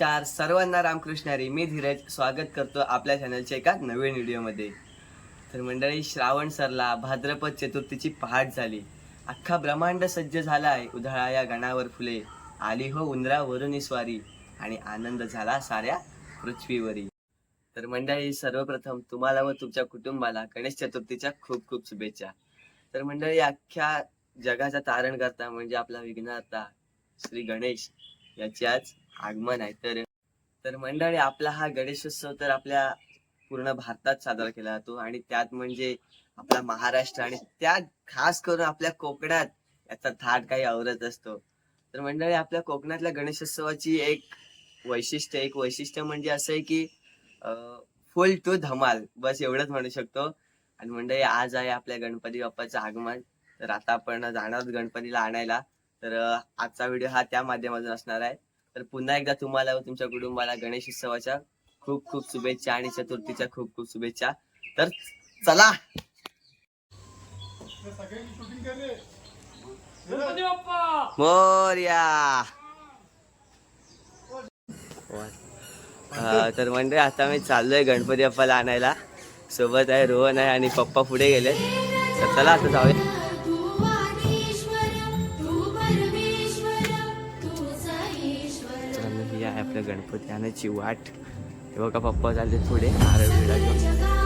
नमस्कार. सर्वांना रामकृष्ण हरी मी धीरज स्वागत करतो आपल्या चॅनलच्या एका नवीन व्हिडिओमध्ये तर मंडळी श्रावण सरला भाद्रपद चतुर्थीची पहाट झाली. अख्खा ब्रह्मांड सज्ज झाला आहे उधाळा या गणावर फुले. आली हो उंदरावरून स्वारी. आणि आनंद झाला साऱ्या पृथ्वीवरी. तर मंडळी सर्वप्रथम तुम्हाला व तुमच्या कुटुंबाला गणेश चतुर्थीच्या खूप खूप शुभेच्छा. तर मंडळी अख्ख्या जगाचा तारण करता म्हणजे आपला विघ्नहर्ता श्री गणेश. याचे आज आगमन आहे. तर तर मंडळी आपला हा गणेशोत्सव तर आपल्या पूर्ण भारतात साजरा केला जातो आणि त्यात म्हणजे आपला महाराष्ट्र आणि त्यात खास करून आपल्या कोकणात याचा थाट काही आवरत असतो. तर मंडळी आपल्या कोकणातल्या गणेशोत्सवाची एक वैशिष्ट्य एक वैशिष्ट्य म्हणजे असं आहे की फुल टू धमाल बस एवढंच म्हणू शकतो. आणि मंडळी आज आहे आपल्या गणपती बाप्पाचं आगमन. तर आता आपण जाणार गणपतीला आणायला. तर आजचा व्हिडिओ हा त्या माध्यमातून असणार आहे. तर पुन्हा एकदा तुम्हाला व तुमच्या कुटुंबाला गणेश उत्सवाच्या खूप खूप शुभेच्छा आणि चतुर्थीच्या खूप खूप शुभेच्छा. तर चला! मोर्या! तर म्हणजे आता मी चाललोय गणपती बाप्पाला आणायला. सोबत आहे रोहन आहे आणि पप्पा पुढे गेले तर चला आता जाऊया. इथं गणपती आणायची वाट. हे बघा पप्पा झाले पुढे. नारळ बिरळ घेऊन.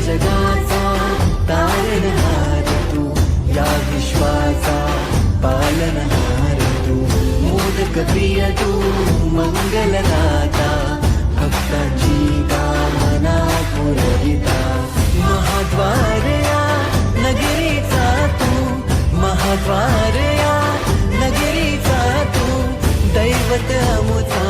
जगाचा तारणहार तू या विश्वाचा पालनहार तू. मोदक प्रिय तू मंगलदाता भक्तांची कामना पुरविता महाद्वारया नगरीचा तू महाद्वारया नगरीचा तू. दैवत अमुचा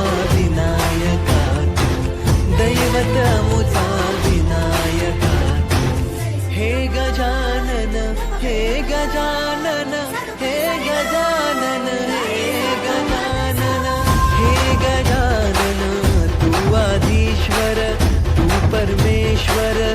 परमेश्वर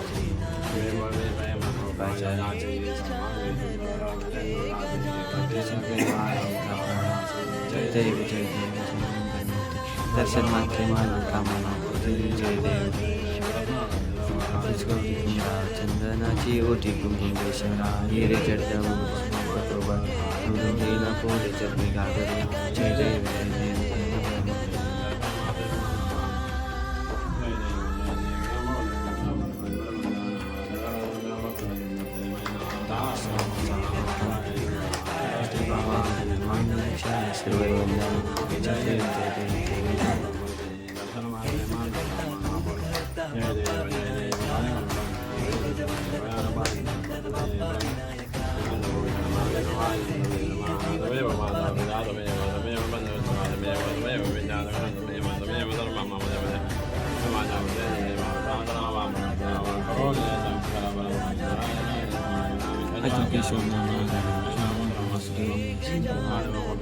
जय विजय देव दर्शन मात्रे मानव कामना जय देव चंदनाची ओटी कुंकुम कुंकुमेश्वरा हिरे चढता पोरे चरणी जय जय विजय देव சிறுவர் வந்தான் I don't get your money.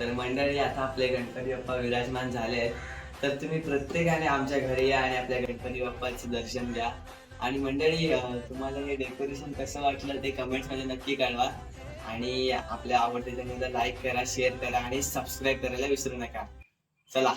तर मंडळी आता आपले गणपती बाप्पा विराजमान झाले आहेत. तर तुम्ही प्रत्येकाने आमच्या घरी या आणि आपल्या गणपती बाप्पाचं दर्शन घ्या. आणि मंडळी तुम्हाला हे डेकोरेशन कसं वाटलं ते कमेंट्समध्ये नक्की कळवा. आणि आपल्या आवडते चॅनलला लाईक करा शेअर करा आणि सबस्क्राईब करायला विसरू नका. चला.